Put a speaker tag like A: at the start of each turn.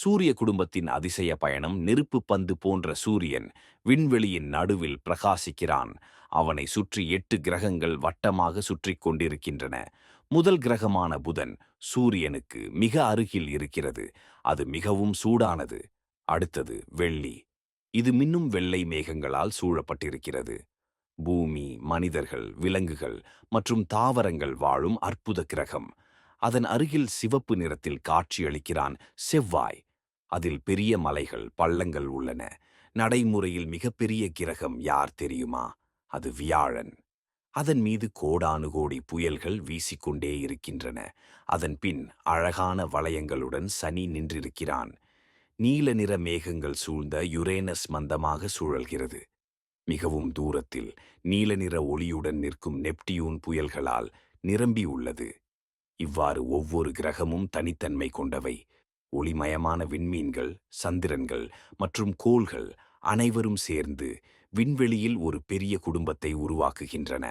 A: சூரிய குடும்பத்தின் அதிசய பயணம் நெருப்பு பந்து போன்ற சூரியன் விண்வெளியின் நடுவில் பிரகாசிக்கிறான். அவனை சுற்றி எட்டு கிரகங்கள் வட்டமாக சுற்றிக் கொண்டிருக்கின்றன. முதல் கிரகமான புதன் சூரியனுக்கு மிக அருகில் இருக்கிறது. அது மிகவும் சூடானது. அடுத்தது வெள்ளி. இது மின்னும் வெள்ளை மேகங்களால் சூழப்பட்டிருக்கிறது. பூமி மனிதர்கள் விலங்குகள் மற்றும் தாவரங்கள் வாழும் அற்புத கிரகம். அதன் அருகில் சிவப்பு நிறத்தில் காட்சியளிக்கிறான் செவ்வாய். அதில் பெரிய மலைகள் பள்ளங்கள் உள்ளன. நடைமுறையில் மிகப்பெரிய கிரகம் யார் தெரியுமா? அது வியாழன். அதன் மீது கோடானு கோடி புயல்கள் வீசிக்கொண்டே இருக்கின்றன. அதன் பின் அழகான வளையங்களுடன் சனி நின்றிருக்கிறான். நீல நிற மேகங்கள் சூழ்ந்த யுரேனஸ் மந்தமாக சூழல்கிறது. மிகவும் தூரத்தில் நீல நிற ஒளியுடன் நிற்கும் நெப்டியூன் புயல்களால் நிரம்பியுள்ளது. இவ்வாறு ஒவ்வொரு கிரகமும் தனித்தன்மை கொண்டவை. ஒளிமயமான விண்மீன்கள் சந்திரன்கள் மற்றும் கோள்கள் அனைவரும் சேர்ந்து விண்வெளியில் ஒரு பெரிய குடும்பத்தை உருவாக்குகின்றன.